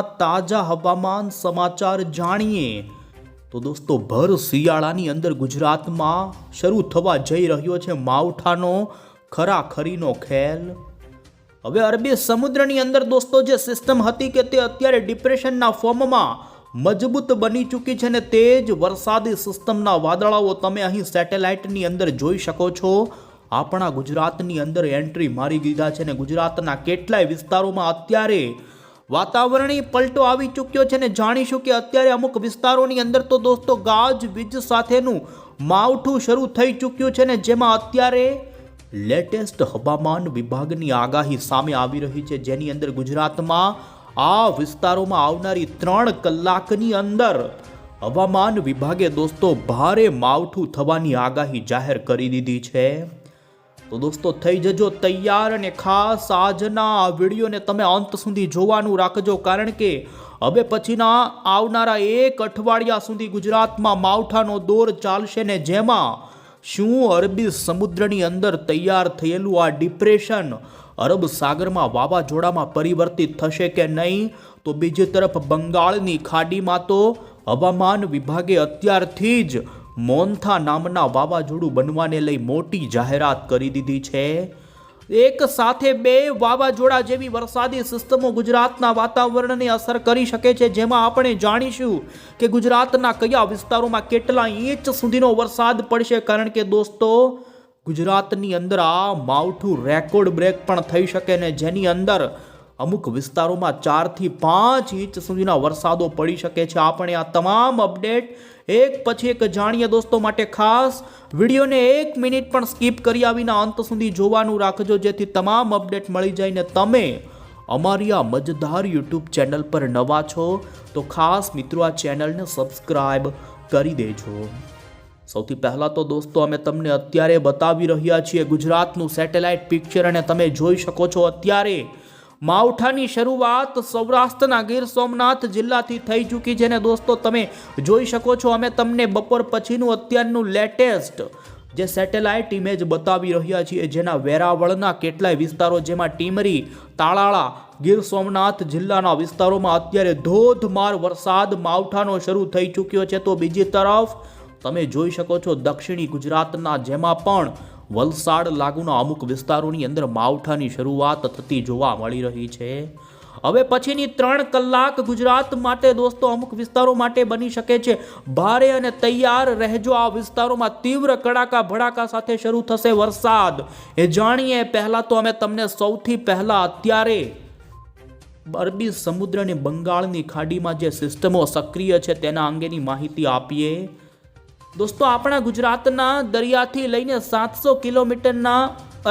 તાજા હવામાન સમાચાર જાણીએ. તો દોસ્તો, ભર શિયાળાની અંદર ગુજરાતમાં શરૂ થવા જઈ રહ્યો છે માવઠાનો ખરાખરીનો ખેલ. હવે અરબી સમુદ્રની અંદર દોસ્તો, જે સિસ્ટમ હતી કે તે અત્યારે ડિપ્રેશનના ફોર્મમાં મજબૂત બની ચૂકી છે ને તે જ વરસાદી સિસ્ટમના વાદળાઓ તમે અહીં સેટેલાઇટની અંદર જોઈ શકો છો. આપણા ગુજરાતની અંદર એન્ટ્રી મારી દીધા છે ને ગુજરાતના કેટલાય વિસ્તારોમાં અત્યારે વાતાવરણીય પલટો આવી ચૂક્યો છે ને જાણીશું કે અત્યારે અમુક વિસ્તારોની અંદર તો દોસ્તો ગાજ વીજ સાથેનું માવઠું શરૂ થઈ ચૂક્યું છે ને જેમાં અત્યારે લેટેસ્ટ હવામાન વિભાગની આગાહી સામે આવી રહી છે. જેની અંદર ગુજરાતમાં આ વિસ્તારોમાં આવનારી ત્રણ કલાકની અંદર હવામાન વિભાગે દોસ્તો ભારે માવઠું થવાની આગાહી જાહેર કરી દીધી છે. તો દોસ્તો, થઈ જજો તૈયાર અને ખાસ આજના વિડીયોને તમે અંત સુધી જોવાનું રાખજો કારણ કે હવે પછીના આવનારા એક અઠવાડિયા સુધી ગુજરાતમાં માવઠાનો દોર ચાલશે ને જેમાં શું અરબી સમુદ્રની અંદર તૈયાર થયેલું આ ડિપ્રેશન અરબ સાગરમાં વાવાઝોડામાં પરિવર્તિત થશે કે નહીં? તો બીજી તરફ બંગાળની ખાડીમાં તો હવામાન વિભાગે અત્યારથી જ મોન્થા નામના વાવાઝોડું બનવાને લઈ મોટી જાહેરાત કરી દીધી છે. એક સાથે બે વાવાઝોડા જેવી વરસાદી સિસ્ટમો ગુજરાતના વાતાવરણને અસર કરી શકે છે. જેમાં આપણે જાણીશું કે ગુજરાતના કયા વિસ્તારોમાં કેટલા ઇંચ સુધીનો વરસાદ પડશે. કારણ કે દોસ્તો, ગુજરાતની અંદર આ માવઠું રેકોર્ડ બ્રેક પણ થઈ શકે ને જેની અંદર અમુક વિસ્તારોમાં ચારથી પાંચ ઇંચ સુધીના વરસાદો પડી શકે છે. આપણે આ તમામ અપડેટ એક પછી એક જાણીએ દોસ્તો માટે ખાસ. વિડીયોને એક મિનિટ પણ સ્કીપ કર્યા વિના અંત સુધી જોવાનું રાખજો, જેથી તમામ અપડેટ મળી જાય ને તમે અમારી આ મજેદાર યુટ્યુબ ચેનલ પર નવા છો, તો ખાસ મિત્રો આ ચેનલને સબસ્ક્રાઈબ કરી દેજો. સૌથી પહેલાં તો દોસ્તો, અમે તમને અત્યારે બતાવી રહ્યા છીએ ગુજરાતનું સેટેલાઇટ પિક્ચર અને તમે જોઈ શકો છો અત્યારે માવઠાની શરૂઆત સૌરાષ્ટ્રના ગીર સોમનાથ જિલ્લાથી થઈ ચૂકી છે. અને દોસ્તો, તમે જોઈ શકો છો, અમે તમને બપોર પછીનું અત્યારનું લેટેસ્ટ જે સેટેલાઇટ ઇમેજ બતાવી રહ્યા છીએ, જેના વેરાવળના કેટલાય વિસ્તારો, જેમાં ટીમરી તાળાળા ગીર સોમનાથ જિલ્લાના વિસ્તારોમાં અત્યારે ધોધમાર વરસાદ માવઠાનો શરૂ થઈ ચૂક્યો છે. તો બીજી તરફ, તમે જોઈ શકો છો દક્ષિણી ગુજરાતના, જેમાં પણ વલસાડ લાગુના અમુક વિસ્તારોની અંદર માવઠાની શરૂઆત થતી જોવા મળી રહી છે. હવે પછીની ત્રણ કલાક ગુજરાત માટે દોસ્તો અમુક વિસ્તારો માટે બની શકે છે. ભારે અને તૈયાર રહેજો. આ વિસ્તારોમાં તીવ્ર કડાકા ભડાકા સાથે શરૂ થશે વરસાદ. એ જાણીએ, પહેલાં તો અમે તમને સૌથી પહેલાં અત્યારે અરબી સમુદ્ર અને બંગાળની ખાડીમાં જે સિસ્ટમો સક્રિય છે તેના અંગેની માહિતી આપીએ. દોસ્તો, આપણા ગુજરાતના દરિયાથી લઈને સાતસો કિલોમીટરના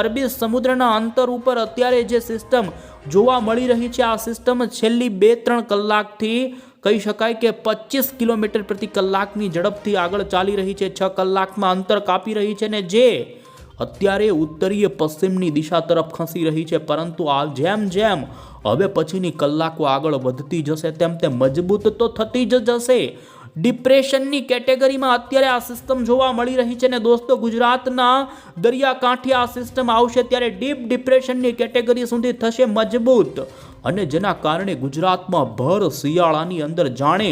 અરબી સમુદ્રના અંતર ઉપર અત્યારે જે સિસ્ટમ જોવા મળી રહી છે, આ સિસ્ટમ છેલ્લી બે ત્રણ કલાકથી કહી શકાય કે પચીસ કિલોમીટર પ્રતિ કલાકની ઝડપથી આગળ ચાલી રહી છે. છ કલાકમાં અંતર કાપી રહી છે ને જે અત્યારે ઉત્તરીય પશ્ચિમની દિશા તરફ ખસી રહી છે. પરંતુ આ જેમ જેમ હવે પછીની કલાકો આગળ વધતી જશે, તેમ તેમ મજબૂત તો થતી જ જશે. ડિપ્રેશનની કેટેગરીમાં અત્યારે આ સિસ્ટમ જોવા મળી રહી છે ને દોસ્તો, ગુજરાતના દરિયાકાંઠે આ સિસ્ટમ આવશે ત્યારે ડીપ ડિપ્રેશનની કેટેગરી સુધી થશે મજબૂત. અને જેના કારણે ગુજરાતમાં ભર શિયાળાની અંદર જાણે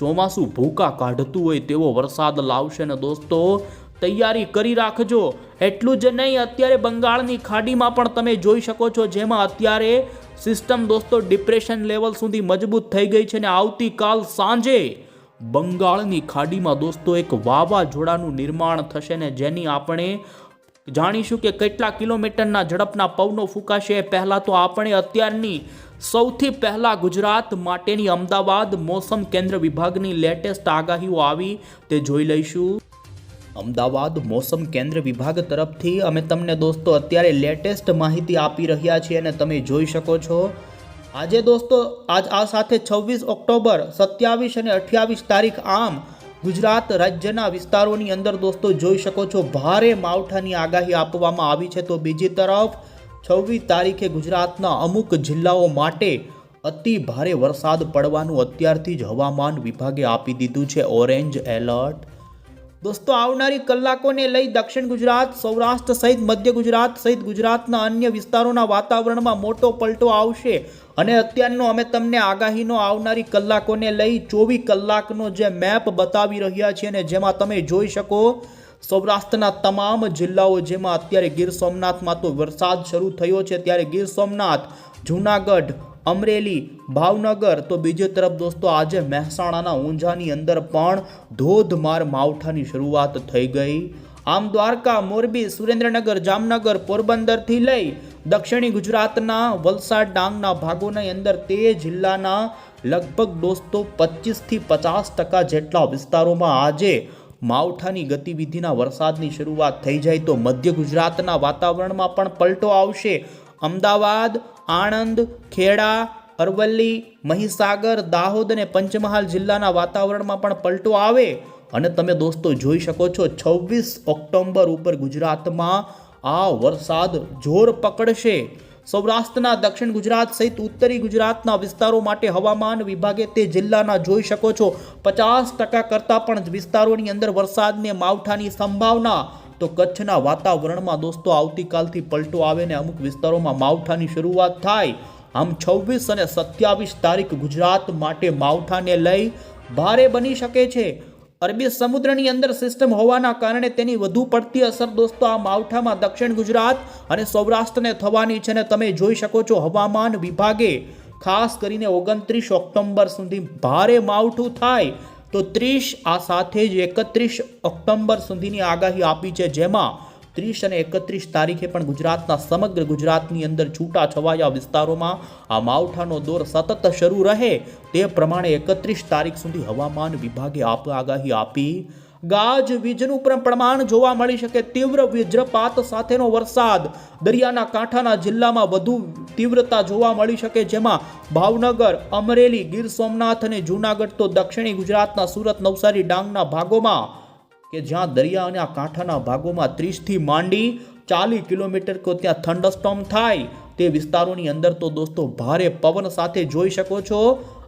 ચોમાસું ભૂકા કાઢતું હોય તેવો વરસાદ લાવશે ને દોસ્તો, તૈયારી કરી રાખજો. એટલું જ નહીં, અત્યારે બંગાળની ખાડીમાં પણ તમે જોઈ શકો છો જેમાં અત્યારે સિસ્ટમ દોસ્તો ડિપ્રેશન લેવલ સુધી મજબૂત થઈ ગઈ છે ને આવતીકાલ સાંજે બંગાળની ખાડીમાં દોસ્તો, એક વાવાઝોડાનું નિર્માણ થશે ને જેની આપણે જાણીશું કે કેટલા કિલોમીટરના ઝડપના પવનો ફૂંકાશે. પહેલાં તો આપણે અત્યારની સૌથી પહેલાં ગુજરાત માટેની અમદાવાદ મોસમ કેન્દ્ર વિભાગની લેટેસ્ટ આગાહીઓ આવી તે જોઈ લઈશું. અમદાવાદ મોસમ કેન્દ્ર વિભાગ તરફથી અમે તમને દોસ્તો અત્યારે લેટેસ્ટ માહિતી આપી રહ્યા છીએ અને તમે જોઈ શકો છો આજે દોસ્તો, આજ આ સાથે છવ્વીસ ઓક્ટોબર, સત્યાવીસ અને અઠ્યાવીસ તારીખ આમ ગુજરાત રાજ્યના વિસ્તારોની અંદર દોસ્તો જોઈ શકો છો, ભારે માવઠાની આગાહી આપવામાં આવી છે. તો બીજી તરફ, છવ્વીસ તારીખે ગુજરાતના અમુક જિલ્લાઓ માટે અતિ ભારે વરસાદ પડવાનું અત્યારથી જ હવામાન વિભાગે આપી દીધું છે. Orange alert. દોસ્તો, આવનારી કલાકોને લઈ દક્ષિણ ગુજરાત, સૌરાષ્ટ્ર સહિત મધ્ય ગુજરાત સહિત ગુજરાતના અન્ય વિસ્તારોના વાતાવરણમાં મોટો પલટો આવશે. અને અત્યારનો અમે તમને આગાહીનો આવનારી કલાકોને લઈ ચોવીસ કલાકનો જે મેપ બતાવી રહ્યા છીએ અને જેમાં તમે જોઈ શકો, સૌરાષ્ટ્રના તમામ જિલ્લાઓ જેમાં અત્યારે ગીર સોમનાથમાં તો વરસાદ શરૂ થયો છે. ત્યારે ગીર સોમનાથ, જૂનાગઢ, અમરેલી, ભાવનગર, તો બીજી તરફ દોસ્તો આજે મહેસાણાના ઊંઝાની અંદર પણ ધોધમાર માવઠાની શરૂઆત થઈ ગઈ. આમ દ્વારકા, મોરબી, સુરેન્દ્રનગર, જામનગર, પોરબંદરથી લઈ દક્ષિણી ગુજરાતના વલસાડ ડાંગના ભાગોની અંદર તે જિલ્લાના લગભગ દોસ્તો પચીસથી પચાસ ટકા જેટલા વિસ્તારોમાં આજે માવઠાની ગતિવિધિના વરસાદની શરૂઆત થઈ જાય તો મધ્ય ગુજરાતના વાતાવરણમાં પણ પલટો આવશે. અમદાવાદ, આણંદ, ખેડા, અરવલ્લી, મહીસાગર, દાહોદ અને પંચમહાલ જિલ્લાના વાતાવરણમાં પણ પલટો આવે. અને તમે દોસ્તો જોઈ શકો છો, છવ્વીસ ઓક્ટોબર ઉપર ગુજરાતમાં આ વરસાદ જોર પકડશે. સૌરાષ્ટ્રના દક્ષિણ ગુજરાત સહિત ઉત્તરી ગુજરાતના વિસ્તારો માટે હવામાન વિભાગે તે જિલ્લાના જોઈ શકો છો. પચાસ ટકા કરતાં પણ વિસ્તારોની અંદર વરસાદને માવઠાની સંભાવના. તો કચ્છના વાતાવરણમાં દોસ્તો, આવતીકાલથી પલટો આવે ને અમુક વિસ્તારોમાં માવઠાની શરૂઆત થાય. આમ છવ્વીસ અને સત્યાવીસ તારીખ ગુજરાત માટે માવઠાને લઈ ભારે બની શકે છે. અરબી સમુદ્રની અંદર સિસ્ટમ હોવાના કારણે તેની વધુ પડતી અસર દોસ્તો આ માવઠામાં દક્ષિણ ગુજરાત અને સૌરાષ્ટ્રને થવાની છે અને તમે જોઈ શકો છો હવામાન વિભાગે, ખાસ કરીને ઓગણત્રીસ ઓક્ટોબર સુધી ભારે માવઠું થાય તો ત્રીસ આ સાથે જ એકત્રીસ ઓક્ટોબર સુધીની આગાહી આપી છે જેમાં ત્રીસ અને એકત્રીસ તારીખે પણ ગુજરાતના સમગ્ર ગુજરાતની અંદર છૂટા છવાયા વિસ્તારોમાં આ માવઠાનો દોર સતત શરૂ રહે તે પ્રમાણે એકત્રીસ તારીખ સુધી હવામાન વિભાગે આગાહી આપી. ગાજ, વીજનું પણ પ્રમાણ જોવા મળી શકે તીવ્ર વજ્રપાત સાથેનો વરસાદ. દરિયાના કાંઠાના જિલ્લામાં વધુ તીવ્રતા જોવા મળી શકે જેમાં ભાવનગર, અમરેલી, ગીર સોમનાથ અને જૂનાગઢ તો દક્ષિણી ગુજરાતના સુરત નવસારી ડાંગના ભાગોમાં કે જ્યાં દરિયા અને આ કાંઠાના ભાગોમાં ત્રીસથી માંડી ચાલીસ કિલોમીટર કો ત્યાં થંડરસ્ટોમ થાય તે વિસ્તારોની અંદર તો દોસ્તો ભારે પવન સાથે જોઈ શકો છો.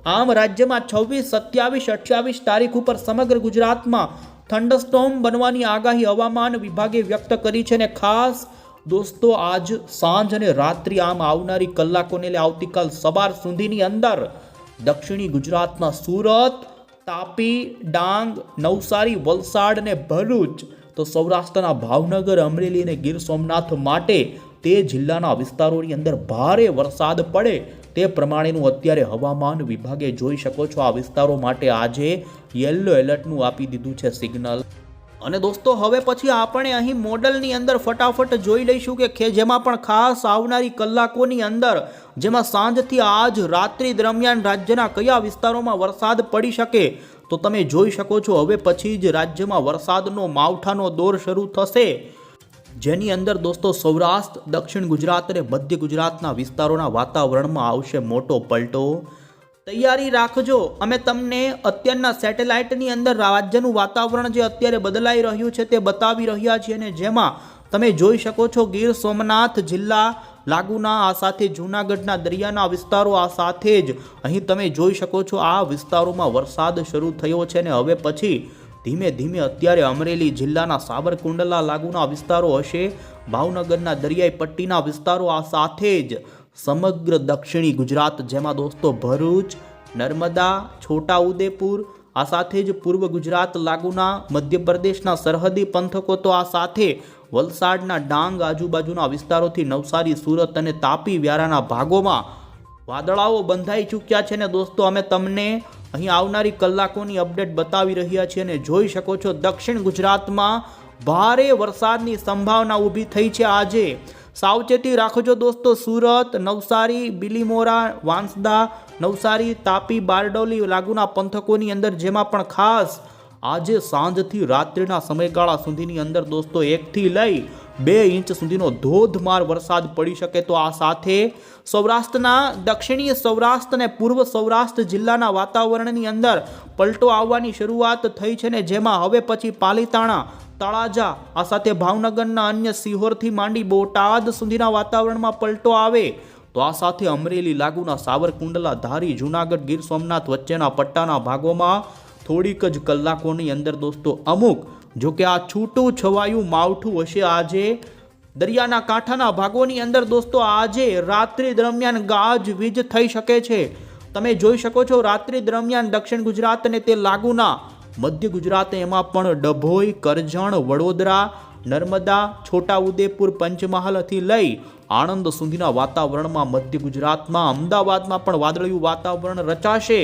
આમ રાજ્યમાં છવ્વીસ, સત્યાવીસ, અઠ્યાવીસ તારીખ ઉપર સમગ્ર ગુજરાતમાં થંડરસ્ટોમ બનવાની આગાહી હવામાન વિભાગે વ્યક્ત કરી છે અને ખાસ દોસ્તો આજ સાંજ અને રાત્રિ આમ આવનારી કલાકોને લે આવતીકાલ સવાર સુધીની અંદર દક્ષિણી ગુજરાતના સુરત તાપી, ડાંગ, નવસારી, વલસાડ અને ભરૂચ તો સૌરાષ્ટ્રના ભાવનગર, અમરેલી અને ગીર સોમનાથ માટે તે જિલ્લાના વિસ્તારોની અંદર ભારે વરસાદ પડે તે પ્રમાણેનું અત્યારે હવામાન વિભાગે જોઈ શકો છો. આ વિસ્તારો માટે આજે યલો એલર્ટનું આપી દીધું છે સિગ્નલ અને દોસ્તો, હવે પછી આપણે અહીં મોડલની અંદર ફટાફટ જોઈ લઈશું કે ખે, જેમાં પણ ખાસ આવનારી કલાકોની અંદર, જેમાં સાંજથી આજ રાત્રિ દરમિયાન રાજ્યના કયા વિસ્તારોમાં વરસાદ પડી શકે, તો તમે જોઈ શકો છો, હવે પછી જ રાજ્યમાં વરસાદનો માવઠાનો દોર શરૂ થશે. જેની અંદર દોસ્તો, સૌરાષ્ટ્ર, દક્ષિણ ગુજરાત અને મધ્ય ગુજરાતના વિસ્તારોના વાતાવરણમાં આવશે મોટો પલટો. તૈયારી રાખજો. અમે તમને અત્યારના સેટેલાઇટની અંદર રાજ્યનું વાતાવરણ જે અત્યારે બદલાઈ રહ્યું છે તે બતાવી રહ્યા છીએ અને જેમાં તમે જોઈ શકો છો ગીર સોમનાથ જિલ્લા લાગુના, આ સાથે જૂનાગઢના દરિયાના વિસ્તારો, આ સાથે જ અહીં તમે જોઈ શકો છો આ વિસ્તારોમાં વરસાદ શરૂ થયો છે અને હવે પછી ધીમે ધીમે અત્યારે અમરેલી જિલ્લાના સાબરકુંડલા લાગુના વિસ્તારો હશે, ભાવનગરના દરિયાઈ પટ્ટીના વિસ્તારો, આ સાથે જ સમગ્ર દક્ષિણી ગુજરાત, જેમાં દોસ્તો ભરૂચ, નર્મદા, છોટાઉદેપુર, આ સાથે જ પૂર્વ ગુજરાત લાગુના મધ્યપ્રદેશના સરહદી પંથકો તો આ સાથે વલસાડના ડાંગ આજુબાજુના વિસ્તારોથી નવસારી, સુરત અને તાપી વ્યારાના ભાગોમાં વાદળાઓ બંધાઈ ચૂક્યા છે ને દોસ્તો અમે તમને અહીં આવનારી કલાકોની અપડેટ બતાવી રહ્યા છીએ અને જોઈ શકો છો દક્ષિણ ગુજરાતમાં ભારે વરસાદની સંભાવના ઊભી થઈ છે આજે. સાવચેતી રાખજો દોસ્તો, સુરત, નવસારી, બિલીમોરા, વાંસદા, નવસારી, તાપી, બારડોલી લાગુના પંથકોની અંદર જેમાં પણ ખાસ આજે સાંજથી રાત્રિના સમયગાળા સુધીની અંદર દોસ્તો એકથી લઈ બે ઇંચ સુધીનો ધોધમાર વરસાદ પડી શકે તો આ સાથે સૌરાષ્ટ્રના દક્ષિણીય સૌરાષ્ટ્ર અને પૂર્વ સૌરાષ્ટ્ર જિલ્લાના વાતાવરણની અંદર પલટો આવવાની શરૂઆત થઈ છે ને જેમાં હવે પછી પાલીતાણા તળાજા. આ સાથે ભાવનગરના અન્ય સિહોરથી માંડી બોટાદ સુધીના વાતાવરણમાં પલટો આવે. તો આ સાથે અમરેલી લાગુના સાવરકુંડલા, ધારી, જૂનાગઢ, ગીર સોમનાથ વચ્ચેના પટ્ટાના ભાગોમાં થોડીક જ કલાકોની અંદર દોસ્તો અમુક જો કે આ છૂટું છવાયું માવઠું હશે આજે. દરિયાના કાંઠાના ભાગોની અંદર દોસ્તો આજે રાત્રિ દરમિયાન ગાજવીજ થઈ શકે છે. તમે જોઈ શકો છો રાત્રિ દરમિયાન દક્ષિણ ગુજરાત અને તે લાગુના મધ્ય ગુજરાત એમાં પણ ડભોઈ, કરજણ, વડોદરા, નર્મદા, છોટાઉદેપુર, પંચમહાલથી લઈ આણંદ સુધીના વાતાવરણમાં મધ્ય ગુજરાતમાં, અમદાવાદમાં પણ વાદળિયું વાતાવરણ રચાશે.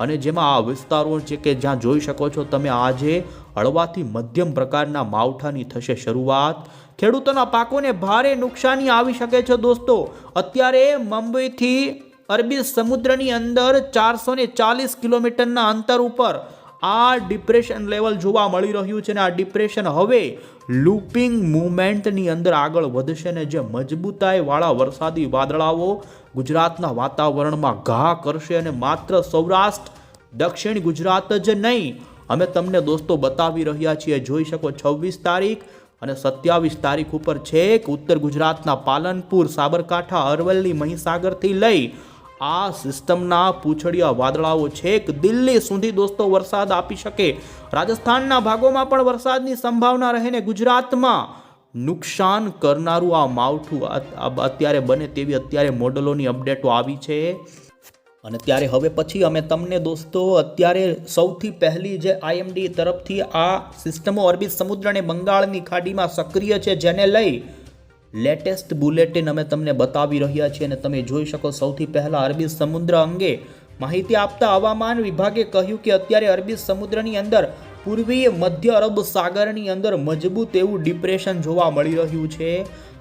અને જેમાં આ વિસ્તારો છે કે જ્યાં જોઈ શકો છો તમે આજે, હળવાથી મધ્યમ પ્રકારના માવઠાની થશે શરૂઆત. ખેડૂતોના પાકોને ભારે નુકસાની આવી શકે છે દોસ્તો. અત્યારે મુંબઈથી અરબી સમુદ્રની અંદર ચારસો ને ચાલીસ કિલોમીટરના અંતર ઉપર આ ડિપ્રેશન લેવલ જોવા મળી રહ્યું છે ને આ ડિપ્રેશન હવે લૂપિંગ મુવમેન્ટની અંદર આગળ વધશે ને જે મજબૂતાઈવાળા વરસાદી વાદળાઓ ગુજરાતના વાતાવરણમાં ઘા કરશે અને માત્ર સૌરાષ્ટ્ર, દક્ષિણ ગુજરાત જ નહીં, અમે તમને દોસ્તો બતાવી રહ્યા છીએ. જોઈ શકો છવ્વીસ તારીખ અને સત્યાવીસ તારીખ ઉપર છેક ઉત્તર ગુજરાતના પાલનપુર, સાબરકાંઠા, અરવલ્લી, મહીસાગરથી લઈ આ સિસ્ટમના પૂંછડિયા વાદળાઓ છેક દિલ્હી સુધી દોસ્તો વરસાદ આપી શકે. રાજસ્થાનના ભાગોમાં પણ વરસાદની સંભાવના રહે ને ગુજરાતમાં નુકસાન કરનારું આ માવઠું અત્યારે બને તેવી અત્યારે મોડલોની અપડેટો આવી છે. અને ત્યારે હવે પછી અમે તમને દોસ્તો અત્યારે સૌથી પહેલી જે આઈએમડી તરફથી આ સિસ્ટમો અરબી સમુદ્ર અને બંગાળની ખાડીમાં સક્રિય છે, જેને લઈ લેટેસ્ટ બુલેટિન અમે તમને બતાવી રહ્યા છીએ અને તમે જોઈ શકો સૌથી પહેલાં અરબી સમુદ્ર અંગે માહિતી આપતા હવામાન વિભાગે કહ્યું કે અત્યારે અરબી સમુદ્રની અંદર પૂર્વીય મધ્ય અરબ સાગરની અંદર મજબૂત એવું ડિપ્રેશન જોવા મળી રહ્યું છે.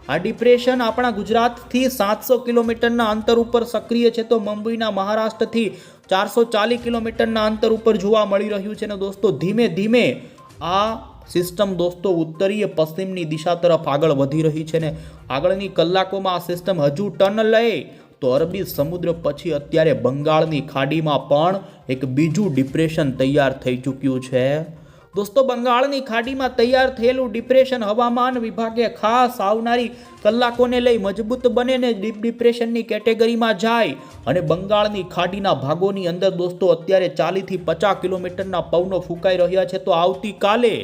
આ ડિપ્રેશન આપણા ગુજરાતથી સાતસો કિલોમીટરના અંતર ઉપર સક્રિય છે તો મુંબઈના મહારાષ્ટ્રથી ચારસો ચાલીસ કિલોમીટરના અંતર ઉપર જોવા મળી રહ્યું છે. અને દોસ્તો, ધીમે ધીમે આ સિસ્ટમ દોસ્તો ઉત્તરીય પશ્ચિમની દિશા તરફ આગળ વધી રહી છે ને આગળની કલાકોમાં આ સિસ્ટમ હજુ ટર્ન લે તો અરબી સમુદ્ર પછી અત્યારે બંગાળની ખાડીમાં પણ એક બીજું ડિપ્રેશન તૈયાર થઈ ચૂક્યું છે. દોસ્તો બંગાળની ખાડીમાં તૈયાર થયેલું ડિપ્રેશન હવામાન વિભાગે ખાસ આવનારી કલાકોને લઈ મજબૂત બને ને ડીપ ડિપ્રેશનની કેટેગરીમાં જાય અને બંગાળની ખાડીના ભાગોની અંદર દોસ્તો અત્યારે ચાલીસથી પચાસ કિલોમીટરના પવનો ફૂંકાઈ રહ્યા છે. તો આવતીકાલે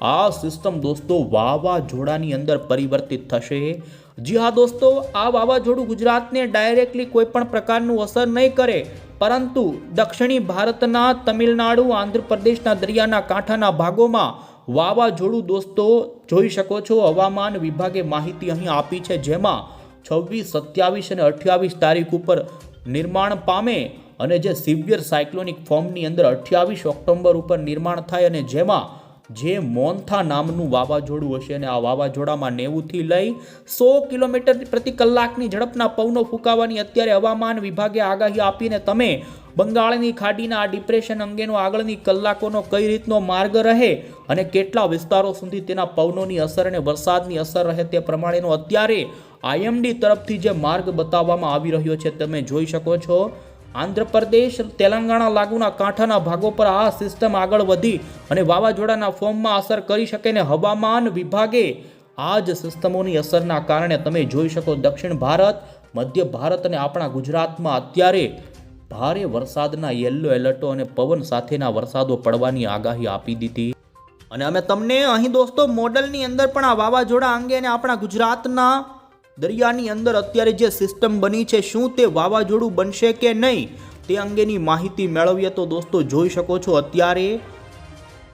આ સિસ્ટમ દોસ્તો વાવાઝોડાની અંદર પરિવર્તિત થશે. જી હા દોસ્તો, આ વાવાઝોડું ગુજરાતને ડાયરેક્ટલી કોઈ પણ પ્રકારનું અસર નહીં કરે. પરંતુ દક્ષિણી ભારતના તમિલનાડુ, આંધ્રપ્રદેશના દરિયાના કાંઠાના ભાગોમાં વાવાઝોડું દોસ્તો જોઈ શકો છો. હવામાન વિભાગે માહિતી અહીં આપી છે, જેમાં છવ્વીસ, સત્યાવીસ અને અઠ્યાવીસ તારીખ ઉપર નિર્માણ પામે અને જે સિવિયર સાયક્લોનિક ફોર્મની અંદર અઠ્યાવીસ ઓક્ટોબર ઉપર નિર્માણ થાય અને જેમાં જે મોન્થા નામનું વાવાઝોડું હશે અને આ વાવાઝોડામાં નેવુંથી લઈ સો કિલોમીટર પ્રતિ કલાકની ઝડપના પવનો ફૂંકાવાની અત્યારે હવામાન વિભાગે આગાહી આપીને તમે બંગાળની ખાડીના આ ડિપ્રેશન અંગેનો આગળની કલાકોનો કઈ રીતનો માર્ગ રહે અને કેટલા વિસ્તારો સુધી તેના પવનોની અસર અને વરસાદની અસર રહે તે પ્રમાણેનો અત્યારે આઈએમડી તરફથી જે માર્ગ બતાવવામાં આવી રહ્યો છે, તમે જોઈ શકો છો. આંધ્રપ્રદેશ, તેલંગાણા લાગુના કાંઠાના ભાગો પર આ સિસ્ટમ આગળ વધી અને વાવાઝોડાના ફોર્મમાં અસર કરી શકે ને હવામાન વિભાગે આ જ સિસ્ટમોની અસરના કારણે તમે જોઈ શકો દક્ષિણ ભારત, મધ્ય ભારત અને આપણા ગુજરાતમાં અત્યારે ભારે વરસાદના યલો એલર્ટો અને પવન સાથેના વરસાદો પડવાની આગાહી આપી દીધી. અને અમે તમને અહીં દોસ્તો મોડલની અંદર પણ આ વાવાઝોડા અંગે અને આપણા ગુજરાતના દરિયાની અંદર અત્યારે જે સિસ્ટમ બની છે, શું તે વાવાઝોડું બનશે કે નહીં, તે અંગેની માહિતી મેળવીએ તો દોસ્તો જોઈ શકો છો. અત્યારે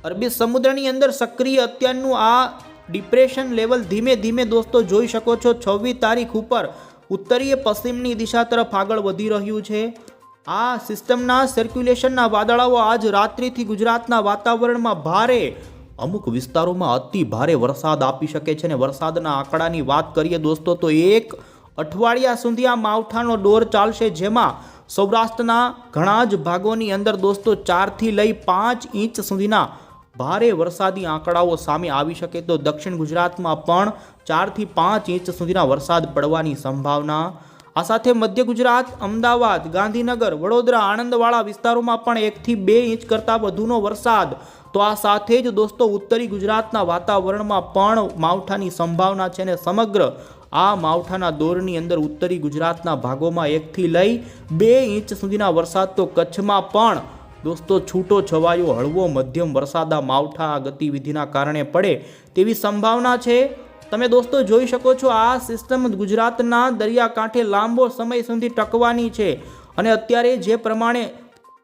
અરબી સમુદ્રની અંદર સક્રિય અત્યારનું આ ડિપ્રેશન લેવલ ધીમે ધીમે દોસ્તો જોઈ શકો છો. છવ્વીસ તારીખ ઉપર ઉત્તરીય પશ્ચિમની દિશા તરફ આગળ વધી રહ્યું છે. આ સિસ્ટમના સર્ક્યુલેશનના વાદળાઓ આજ રાત્રિથી ગુજરાતના વાતાવરણમાં ભારે અમુક વિસ્તારોમાં અતિ ભારે વરસાદ આપી શકે છે ને વરસાદના આંકડાની વાત કરીએ દોસ્તો, તો એક અઠવાડિયા સુધી આ માવઠાનો દોર ચાલશે જેમાં સૌરાષ્ટ્રના ઘણા જ ભાગોની અંદર દોસ્તો ચારથી લઈ પાંચ ઇંચ સુધીના ભારે વરસાદી આંકડાઓ સામે આવી શકે તો દક્ષિણ ગુજરાતમાં પણ ચારથી પાંચ ઇંચ સુધીના વરસાદ પડવાની સંભાવના. આ સાથે મધ્ય ગુજરાત, અમદાવાદ, ગાંધીનગર, વડોદરા, આણંદવાળા વિસ્તારોમાં પણ એકથી બે ઇંચ કરતાં વધુનો વરસાદ તો આ સાથે જ દોસ્તો ઉત્તરી ગુજરાતના વાતાવરણમાં પણ માવઠાની સંભાવના છે અને સમગ્ર આ માવઠાના દોરની અંદર ઉત્તરી ગુજરાતના ભાગોમાં એકથી લઈ બે ઇંચ સુધીના વરસાદ તો કચ્છમાં પણ દોસ્તો છૂટો છવાયો, હળવો મધ્યમ વરસાદ આ માવઠા ગતિવિધિના કારણે પડે તેવી સંભાવના છે. તમે દોસ્તો જોઈ શકો છો આ સિસ્ટમ ગુજરાતના દરિયાકાંઠે લાંબો સમય સુધી ટકવાની છે અને અત્યારે જે પ્રમાણે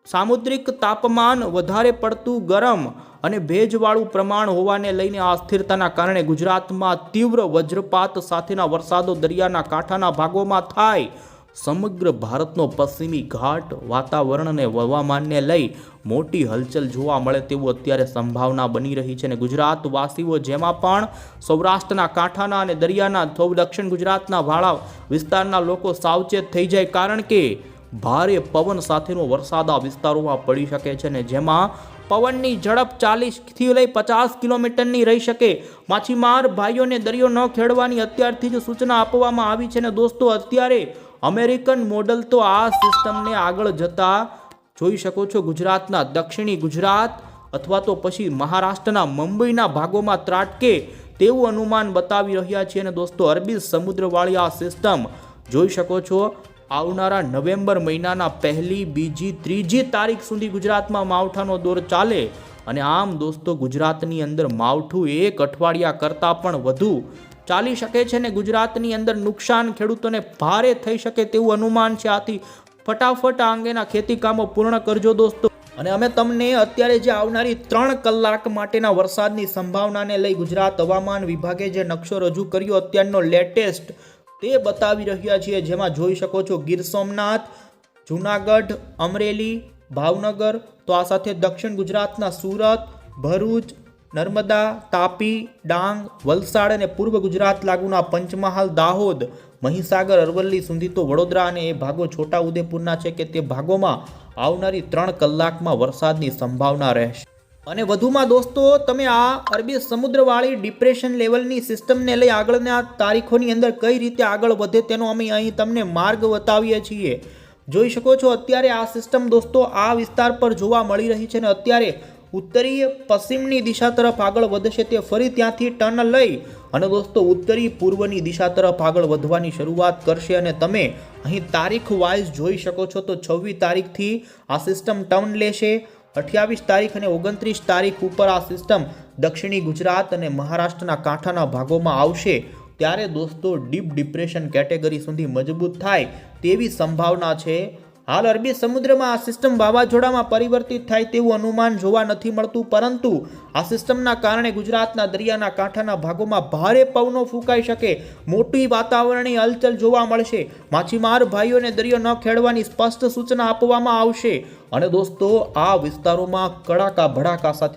સામુદ્રિક તાપમાન વધારે પડતું ગરમ અને ભેજવાળું પ્રમાણ હોવાને લઈને આ અસ્થિરતાના કારણે ગુજરાતમાં તીવ્ર વજ્રપાત સાથેના વરસાદો દરિયાના કાંઠાના ભાગોમાં થાય. સમગ્ર ભારતનો પશ્ચિમી ઘાટ વાતાવરણ અને હવામાનને લઈ મોટી હલચલ જોવા મળે તેવું અત્યારે સંભાવના બની રહી છે અને ગુજરાતવાસીઓ જેમાં પણ સૌરાષ્ટ્રના કાંઠાના અને દરિયાના સૌ દક્ષિણ ગુજરાતના વાળા વિસ્તારના લોકો સાવચેત થઈ જાય કારણ કે ભારે પવન સાથેનો વરસાદ આ વિસ્તારોમાં પડી શકે છે ને જેમાં પવનની ઝડપ ચાલીસથી લઈ પચાસ કિલોમીટરની રહી શકે. માછીમાર ભાઈઓને દરિયો ન ખેડવાની અત્યારથી જ સૂચના આપવામાં આવી છે ને દોસ્તો, અત્યારે અમેરિકન મોડલ તો આ સિસ્ટમને આગળ જતા જોઈ શકો છો. ગુજરાતના દક્ષિણી ગુજરાત અથવા તો પછી મહારાષ્ટ્રના મુંબઈના ભાગોમાં ત્રાટકે તેવું અનુમાન બતાવી રહ્યા છે અને દોસ્તો, અરબી સમુદ્રવાળી આ સિસ્ટમ જોઈ શકો છો. આવનારા નવેમ્બર મહિનાના પહેલી, બીજી, ત્રીજી તારીખ સુધી ગુજરાતમાં માવઠાનો દોર ચાલે. અને આમ દોસ્તો, ગુજરાતની અંદર માવઠું એક અઠવાડિયા કરતાં પણ વધુ ચાલી શકે છે ને ગુજરાતની અંદર નુકસાન ખેડૂતોને ભારે થઈ શકે તેવું અનુમાન છે. આથી ફટાફટ આ અંગેના ખેતી કામો પૂર્ણ કરજો દોસ્તો. અને અમે તમને અત્યારે જે આવનારી ત્રણ કલાક માટેના વરસાદની સંભાવનાને લઈ ગુજરાત હવામાન વિભાગે જે નકશો રજૂ કર્યો, અત્યારનો લેટેસ્ટ તે બતાવી રહ્યા છીએ, જેમાં જોઈ શકો છો ગીર સોમનાથ, જુનાગઢ, અમરેલી, ભાવનગર, તો આ સાથે દક્ષિણ ગુજરાતના સુરત, ભરૂચ, નર્મદા, તાપી, ડાંગ, વલસાડ અને પૂર્વ ગુજરાત લાગુના પંચમહાલ, દાહોદ, મહીસાગર, અરવલ્લી સુધી તો વડોદરા અને એ ભાગો છોટા ઉદેપુરના છે કે તે ભાગોમાં આવનારી ત્રણ કલાકમાં વરસાદની સંભાવના રહેશે. અને વધુમાં દોસ્તો, તમે આ અરબી સમુદ્રવાળી ડિપ્રેશન લેવલની સિસ્ટમને લઈ આગળના તારીખોની અંદર કઈ રીતે આગળ વધે તેનો અમે અહીં તમને માર્ગ બતાવીએ છીએ. જોઈ શકો છો, અત્યારે આ સિસ્ટમ દોસ્તો આ વિસ્તાર પર જોવા મળી રહી છે અને અત્યારે ઉત્તરીય પશ્ચિમની દિશા તરફ આગળ વધશે તે ફરી ત્યાંથી ટર્ન લઈ અને દોસ્તો ઉત્તરી પૂર્વની દિશા તરફ આગળ વધવાની શરૂઆત કરશે અને તમે અહીં તારીખ વાઇઝ જોઈ શકો છો તો છવ્વીસ તારીખથી આ સિસ્ટમ ટર્ન લેશે. અઠ્યાવીસ તારીખ અને ઓગણત્રીસ તારીખ ઉપર આ સિસ્ટમ દક્ષિણી ગુજરાત અને મહારાષ્ટ્રના કાંઠાના ભાગોમાં આવશે. ત્યારે દોસ્તો, ડીપ ડિપ્રેશન કેટેગરી સુધી મજબૂત થાય તેવી સંભાવના છે. હાલ અરબી સમુદ્રમાં આ સિસ્ટમ વાવાઝોડામાં પરિવર્તિત થાય તેવું અનુમાન જોવા નથી મળતું, પરંતુ આ સિસ્ટમના કારણે ગુજરાતના દરિયાના કાંઠાના ભાગોમાં ભારે પવનો ફૂંકાઈ શકે. મોટી વાતાવરણીય હલચલ જોવા મળશે. માછીમાર ભાઈઓને દરિયો ન ખેડવાની સ્પષ્ટ સૂચના આપવામાં આવશે. અને દોસ્તો આ વિસ્તારોમાં કડાકા ભડાકા સાથે